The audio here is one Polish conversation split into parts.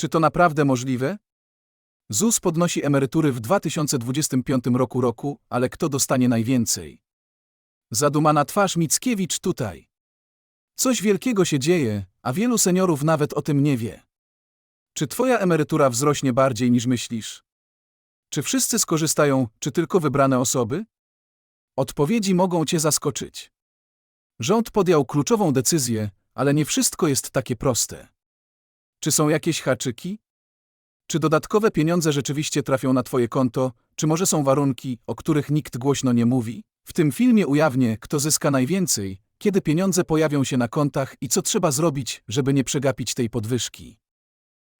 Czy to naprawdę możliwe? ZUS podnosi emerytury w 2025 roku roku, ale kto dostanie najwięcej? Zadumana twarz Mickiewicz tutaj. Coś wielkiego się dzieje, a wielu seniorów nawet o tym nie wie. Czy twoja emerytura wzrośnie bardziej niż myślisz? Czy wszyscy skorzystają, czy tylko wybrane osoby? Odpowiedzi mogą cię zaskoczyć. Rząd podjął kluczową decyzję, ale nie wszystko jest takie proste. Czy są jakieś haczyki? Czy dodatkowe pieniądze rzeczywiście trafią na Twoje konto, czy może są warunki, o których nikt głośno nie mówi? W tym filmie ujawnię, kto zyska najwięcej, kiedy pieniądze pojawią się na kontach i co trzeba zrobić, żeby nie przegapić tej podwyżki.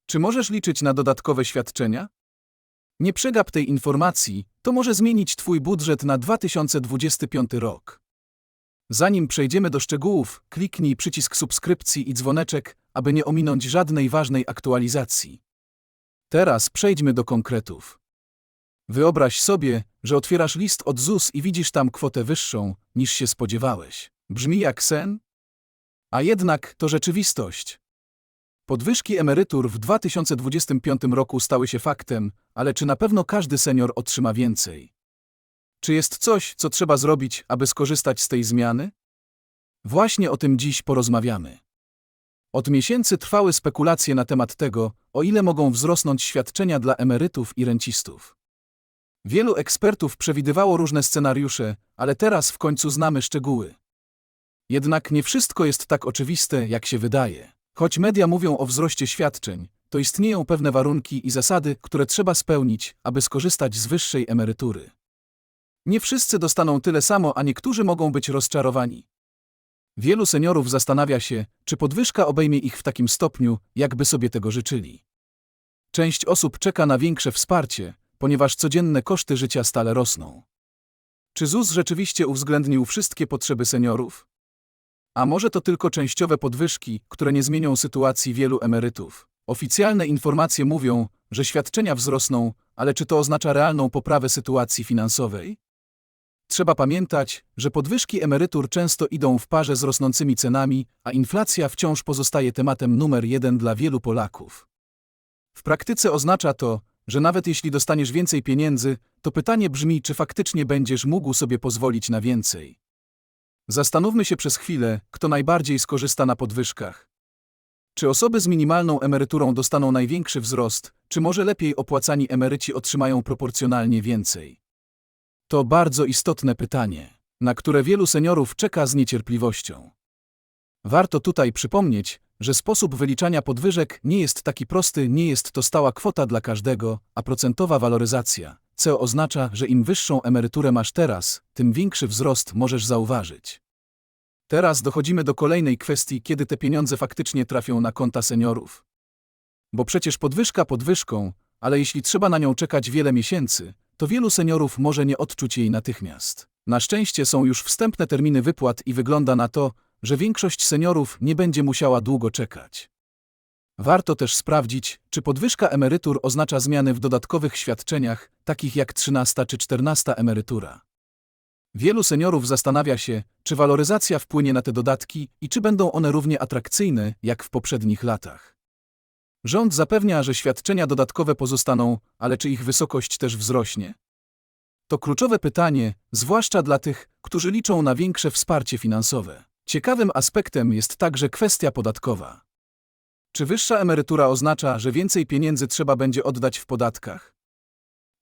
Czy możesz liczyć na dodatkowe świadczenia? Nie przegap tej informacji, to może zmienić Twój budżet na 2025 rok. Zanim przejdziemy do szczegółów, kliknij przycisk subskrypcji i dzwoneczek, aby nie ominąć żadnej ważnej aktualizacji. Teraz przejdźmy do konkretów. Wyobraź sobie, że otwierasz list od ZUS i widzisz tam kwotę wyższą, niż się spodziewałeś. Brzmi jak sen? A jednak to rzeczywistość. Podwyżki emerytur w 2025 roku stały się faktem, ale czy na pewno każdy senior otrzyma więcej? Czy jest coś, co trzeba zrobić, aby skorzystać z tej zmiany? Właśnie o tym dziś porozmawiamy. Od miesięcy trwały spekulacje na temat tego, o ile mogą wzrosnąć świadczenia dla emerytów i rencistów. Wielu ekspertów przewidywało różne scenariusze, ale teraz w końcu znamy szczegóły. Jednak nie wszystko jest tak oczywiste, jak się wydaje. Choć media mówią o wzroście świadczeń, to istnieją pewne warunki i zasady, które trzeba spełnić, aby skorzystać z wyższej emerytury. Nie wszyscy dostaną tyle samo, a niektórzy mogą być rozczarowani. Wielu seniorów zastanawia się, czy podwyżka obejmie ich w takim stopniu, jakby sobie tego życzyli. Część osób czeka na większe wsparcie, ponieważ codzienne koszty życia stale rosną. Czy ZUS rzeczywiście uwzględnił wszystkie potrzeby seniorów? A może to tylko częściowe podwyżki, które nie zmienią sytuacji wielu emerytów? Oficjalne informacje mówią, że świadczenia wzrosną, ale czy to oznacza realną poprawę sytuacji finansowej? Trzeba pamiętać, że podwyżki emerytur często idą w parze z rosnącymi cenami, a inflacja wciąż pozostaje tematem numer jeden dla wielu Polaków. W praktyce oznacza to, że nawet jeśli dostaniesz więcej pieniędzy, to pytanie brzmi, czy faktycznie będziesz mógł sobie pozwolić na więcej. Zastanówmy się przez chwilę, kto najbardziej skorzysta na podwyżkach. Czy osoby z minimalną emeryturą dostaną największy wzrost, czy może lepiej opłacani emeryci otrzymają proporcjonalnie więcej? To bardzo istotne pytanie, na które wielu seniorów czeka z niecierpliwością. Warto tutaj przypomnieć, że sposób wyliczania podwyżek nie jest taki prosty, nie jest to stała kwota dla każdego, a procentowa waloryzacja, co oznacza, że im wyższą emeryturę masz teraz, tym większy wzrost możesz zauważyć. Teraz dochodzimy do kolejnej kwestii, kiedy te pieniądze faktycznie trafią na konta seniorów. Bo przecież podwyżka podwyżką, ale jeśli trzeba na nią czekać wiele miesięcy, to wielu seniorów może nie odczuć jej natychmiast. Na szczęście są już wstępne terminy wypłat i wygląda na to, że większość seniorów nie będzie musiała długo czekać. Warto też sprawdzić, czy podwyżka emerytur oznacza zmiany w dodatkowych świadczeniach, takich jak 13 czy 14 emerytura. Wielu seniorów zastanawia się, czy waloryzacja wpłynie na te dodatki i czy będą one równie atrakcyjne jak w poprzednich latach. Rząd zapewnia, że świadczenia dodatkowe pozostaną, ale czy ich wysokość też wzrośnie? To kluczowe pytanie, zwłaszcza dla tych, którzy liczą na większe wsparcie finansowe. Ciekawym aspektem jest także kwestia podatkowa. Czy wyższa emerytura oznacza, że więcej pieniędzy trzeba będzie oddać w podatkach?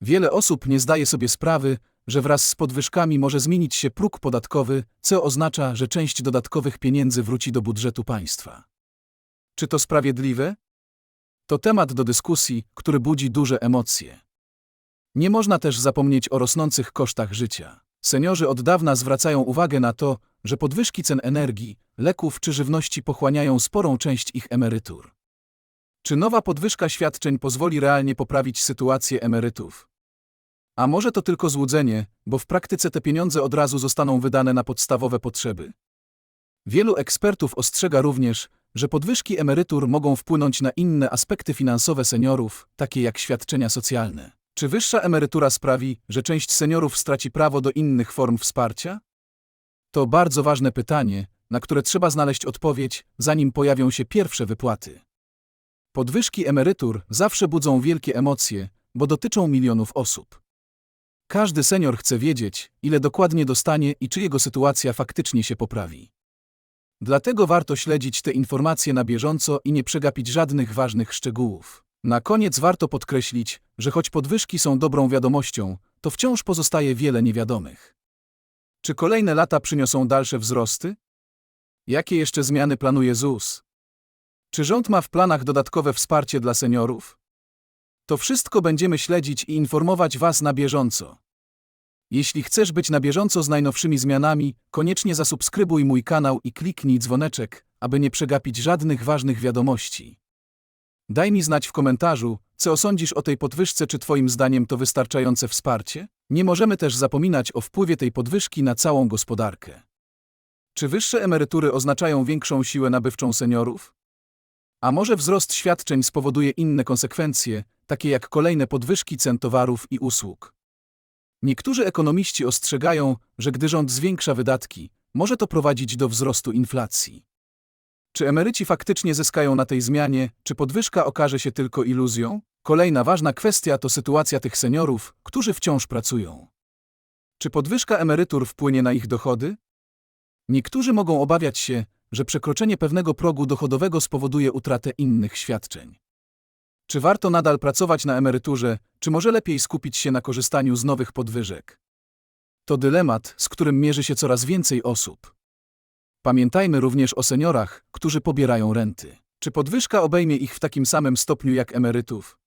Wiele osób nie zdaje sobie sprawy, że wraz z podwyżkami może zmienić się próg podatkowy, co oznacza, że część dodatkowych pieniędzy wróci do budżetu państwa. Czy to sprawiedliwe? To temat do dyskusji, który budzi duże emocje. Nie można też zapomnieć o rosnących kosztach życia. Seniorzy od dawna zwracają uwagę na to, że podwyżki cen energii, leków czy żywności pochłaniają sporą część ich emerytur. Czy nowa podwyżka świadczeń pozwoli realnie poprawić sytuację emerytów? A może to tylko złudzenie, bo w praktyce te pieniądze od razu zostaną wydane na podstawowe potrzeby? Wielu ekspertów ostrzega również, że podwyżki emerytur mogą wpłynąć na inne aspekty finansowe seniorów, takie jak świadczenia socjalne. Czy wyższa emerytura sprawi, że część seniorów straci prawo do innych form wsparcia? To bardzo ważne pytanie, na które trzeba znaleźć odpowiedź, zanim pojawią się pierwsze wypłaty. Podwyżki emerytur zawsze budzą wielkie emocje, bo dotyczą milionów osób. Każdy senior chce wiedzieć, ile dokładnie dostanie i czy jego sytuacja faktycznie się poprawi. Dlatego warto śledzić te informacje na bieżąco i nie przegapić żadnych ważnych szczegółów. Na koniec warto podkreślić, że choć podwyżki są dobrą wiadomością, to wciąż pozostaje wiele niewiadomych. Czy kolejne lata przyniosą dalsze wzrosty? Jakie jeszcze zmiany planuje ZUS? Czy rząd ma w planach dodatkowe wsparcie dla seniorów? To wszystko będziemy śledzić i informować Was na bieżąco. Jeśli chcesz być na bieżąco z najnowszymi zmianami, koniecznie zasubskrybuj mój kanał i kliknij dzwoneczek, aby nie przegapić żadnych ważnych wiadomości. Daj mi znać w komentarzu, co sądzisz o tej podwyżce, czy Twoim zdaniem to wystarczające wsparcie? Nie możemy też zapominać o wpływie tej podwyżki na całą gospodarkę. Czy wyższe emerytury oznaczają większą siłę nabywczą seniorów? A może wzrost świadczeń spowoduje inne konsekwencje, takie jak kolejne podwyżki cen towarów i usług? Niektórzy ekonomiści ostrzegają, że gdy rząd zwiększa wydatki, może to prowadzić do wzrostu inflacji. Czy emeryci faktycznie zyskają na tej zmianie, czy podwyżka okaże się tylko iluzją? Kolejna ważna kwestia to sytuacja tych seniorów, którzy wciąż pracują. Czy podwyżka emerytur wpłynie na ich dochody? Niektórzy mogą obawiać się, że przekroczenie pewnego progu dochodowego spowoduje utratę innych świadczeń. Czy warto nadal pracować na emeryturze, czy może lepiej skupić się na korzystaniu z nowych podwyżek? To dylemat, z którym mierzy się coraz więcej osób. Pamiętajmy również o seniorach, którzy pobierają renty. Czy podwyżka obejmie ich w takim samym stopniu jak emerytów?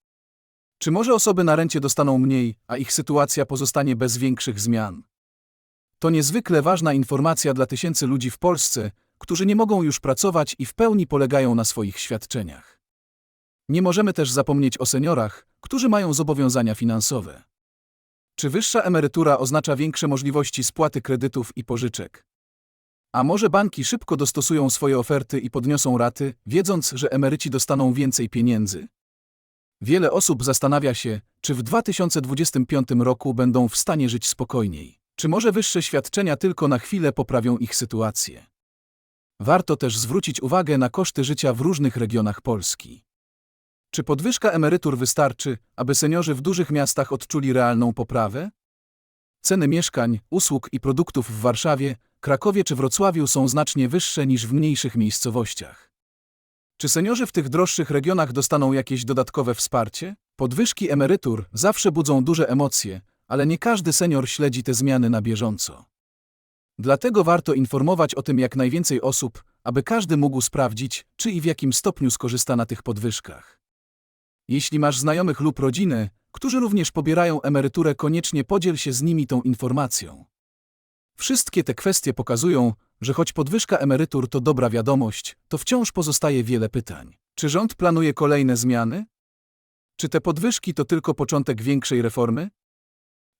Czy może osoby na rencie dostaną mniej, a ich sytuacja pozostanie bez większych zmian? To niezwykle ważna informacja dla tysięcy ludzi w Polsce, którzy nie mogą już pracować i w pełni polegają na swoich świadczeniach. Nie możemy też zapomnieć o seniorach, którzy mają zobowiązania finansowe. Czy wyższa emerytura oznacza większe możliwości spłaty kredytów i pożyczek? A może banki szybko dostosują swoje oferty i podniosą raty, wiedząc, że emeryci dostaną więcej pieniędzy? Wiele osób zastanawia się, czy w 2025 roku będą w stanie żyć spokojniej. Czy może wyższe świadczenia tylko na chwilę poprawią ich sytuację? Warto też zwrócić uwagę na koszty życia w różnych regionach Polski. Czy podwyżka emerytur wystarczy, aby seniorzy w dużych miastach odczuli realną poprawę? Ceny mieszkań, usług i produktów w Warszawie, Krakowie czy Wrocławiu są znacznie wyższe niż w mniejszych miejscowościach. Czy seniorzy w tych droższych regionach dostaną jakieś dodatkowe wsparcie? Podwyżki emerytur zawsze budzą duże emocje, ale nie każdy senior śledzi te zmiany na bieżąco. Dlatego warto informować o tym jak najwięcej osób, aby każdy mógł sprawdzić, czy i w jakim stopniu skorzysta na tych podwyżkach. Jeśli masz znajomych lub rodzinę, którzy również pobierają emeryturę, koniecznie podziel się z nimi tą informacją. Wszystkie te kwestie pokazują, że choć podwyżka emerytur to dobra wiadomość, to wciąż pozostaje wiele pytań. Czy rząd planuje kolejne zmiany? Czy te podwyżki to tylko początek większej reformy?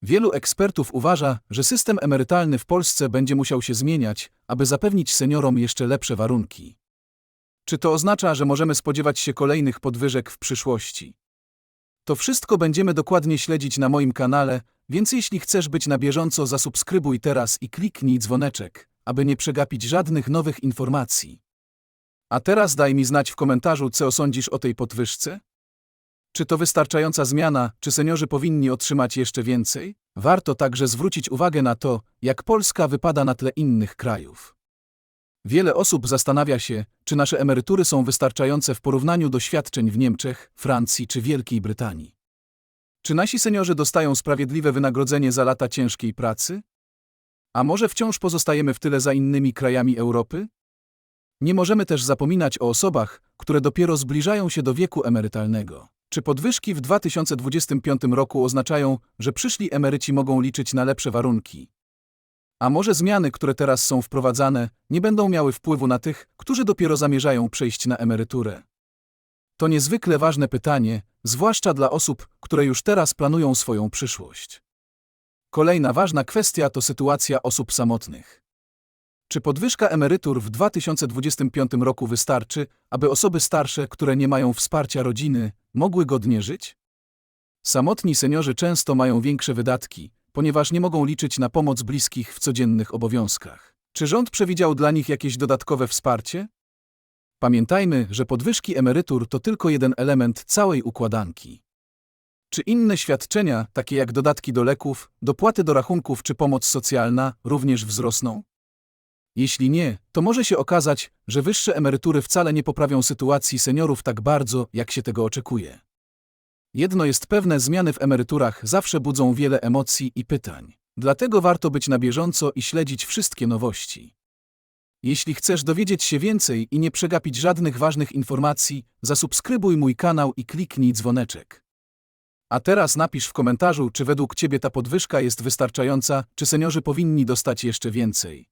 Wielu ekspertów uważa, że system emerytalny w Polsce będzie musiał się zmieniać, aby zapewnić seniorom jeszcze lepsze warunki. Czy to oznacza, że możemy spodziewać się kolejnych podwyżek w przyszłości? To wszystko będziemy dokładnie śledzić na moim kanale, więc jeśli chcesz być na bieżąco, zasubskrybuj teraz i kliknij dzwoneczek, aby nie przegapić żadnych nowych informacji. A teraz daj mi znać w komentarzu, co sądzisz o tej podwyżce? Czy to wystarczająca zmiana, czy seniorzy powinni otrzymać jeszcze więcej? Warto także zwrócić uwagę na to, jak Polska wypada na tle innych krajów. Wiele osób zastanawia się, czy nasze emerytury są wystarczające w porównaniu do świadczeń w Niemczech, Francji czy Wielkiej Brytanii. Czy nasi seniorzy dostają sprawiedliwe wynagrodzenie za lata ciężkiej pracy? A może wciąż pozostajemy w tyle za innymi krajami Europy? Nie możemy też zapominać o osobach, które dopiero zbliżają się do wieku emerytalnego. Czy podwyżki w 2025 roku oznaczają, że przyszli emeryci mogą liczyć na lepsze warunki? A może zmiany, które teraz są wprowadzane, nie będą miały wpływu na tych, którzy dopiero zamierzają przejść na emeryturę? To niezwykle ważne pytanie, zwłaszcza dla osób, które już teraz planują swoją przyszłość. Kolejna ważna kwestia to sytuacja osób samotnych. Czy podwyżka emerytur w 2025 roku wystarczy, aby osoby starsze, które nie mają wsparcia rodziny, mogły godnie żyć? Samotni seniorzy często mają większe wydatki, ponieważ nie mogą liczyć na pomoc bliskich w codziennych obowiązkach. Czy rząd przewidział dla nich jakieś dodatkowe wsparcie? Pamiętajmy, że podwyżki emerytur to tylko jeden element całej układanki. Czy inne świadczenia, takie jak dodatki do leków, dopłaty do rachunków czy pomoc socjalna, również wzrosną? Jeśli nie, to może się okazać, że wyższe emerytury wcale nie poprawią sytuacji seniorów tak bardzo, jak się tego oczekuje. Jedno jest pewne, zmiany w emeryturach zawsze budzą wiele emocji i pytań. Dlatego warto być na bieżąco i śledzić wszystkie nowości. Jeśli chcesz dowiedzieć się więcej i nie przegapić żadnych ważnych informacji, zasubskrybuj mój kanał i kliknij dzwoneczek. A teraz napisz w komentarzu, czy według Ciebie ta podwyżka jest wystarczająca, czy seniorzy powinni dostać jeszcze więcej.